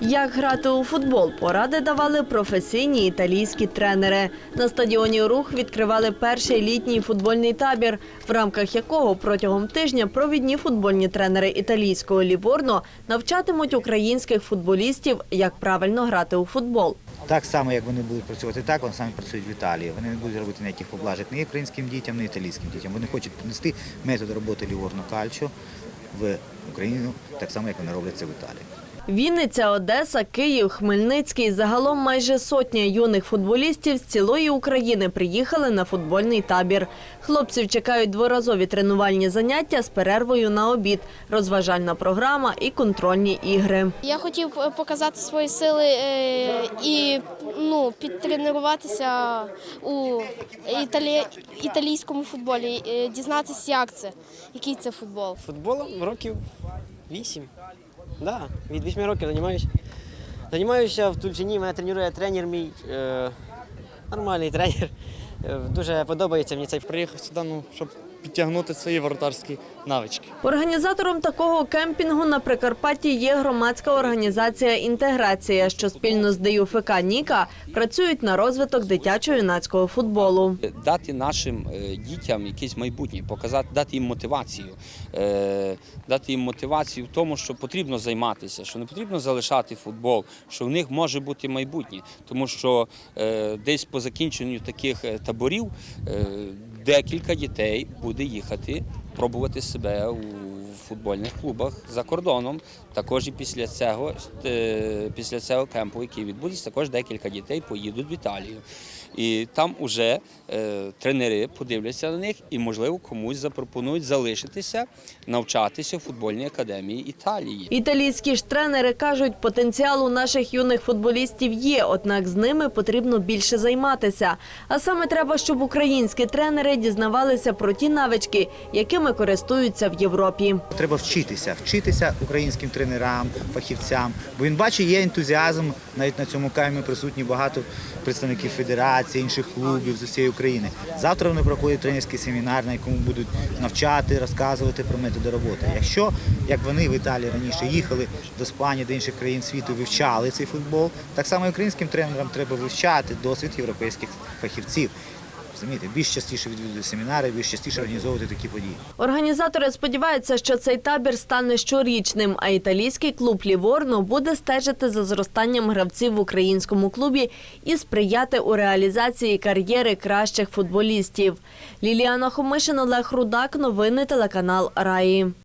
Як грати у футбол, поради давали професійні італійські тренери. На стадіоні рух відкривали перший літній футбольний табір, в рамках якого протягом тижня провідні футбольні тренери італійського ліворно навчатимуть українських футболістів, як правильно грати у футбол. Так само, як вони будуть працювати так, вони самі працюють в Італії. Вони не будуть робити ніяких поблажок ні українським дітям, ні італійським дітям. Вони хочуть принести метод роботи ліворно кальчо в Україну, так само, як вони роблять це в Італії. Вінниця, Одеса, Київ, Хмельницький. Загалом майже сотня юних футболістів з цілої України приїхали на футбольний табір. Хлопців чекають дворазові тренувальні заняття з перервою на обід, розважальна програма і контрольні ігри. Я хотів е, показати свої сили е, і ну, підтренуватися у італі... італійському футболі, е, дізнатися, як це, який це футбол. Футболом років 8. Да, від 8 років займаюся. Займаюся в Тульчині, мене тренує тренер мій, е, нормальний тренер. Е, дуже подобається мені цей Приїхав сюди, ну, щоб підтягнути свої воротарські навички. Організатором такого кемпінгу на Прикарпатті є громадська організація Інтеграція, що спільно з ДЮФК Ніка працюють на розвиток дитячо-юнацького футболу. дати нашим е, дітям якесь майбутнє, показати, дати їм мотивацію, е, дати їм мотивацію в тому, що потрібно займатися, що не потрібно залишати футбол, що в них може бути майбутнє, тому що е, десь по закінченню таких таборів декілька дітей буде їхати пробувати себе у футбольних клубах за кордоном. Також і після цього, е, після цього кемпу, який відбудеться, також декілька дітей поїдуть в Італію. І там уже е, тренери подивляться на них і, можливо, комусь запропонують залишитися, навчатися в футбольній академії Італії. Італійські ж тренери кажуть, потенціал у наших юних футболістів є, однак з ними потрібно більше займатися. А саме треба, щоб українські тренери дізнавалися про ті навички, якими користуються в Європі. Треба вчитися, вчитися українським тренерам, фахівцям. Бо він бачить, є ентузіазм. Навіть на цьому каймі присутні багато представників федерації, інших клубів з усієї України. Завтра вони проходять тренерський семінар, на якому будуть навчати, розказувати про методи роботи. Якщо як вони в Італії раніше їхали до Іспанії, до інших країн світу, вивчали цей футбол, так само і українським тренерам треба вивчати досвід європейських фахівців. Розумієте, більш частіше відвідувати семінари, більш частіше організовувати такі події. Організатори сподіваються, що цей табір стане щорічним, а італійський клуб Ліворно буде стежити за зростанням гравців в українському клубі і сприяти у реалізації кар'єри кращих футболістів. Ліліана Хомишин, Олег Рудак, новини телеканал Раї.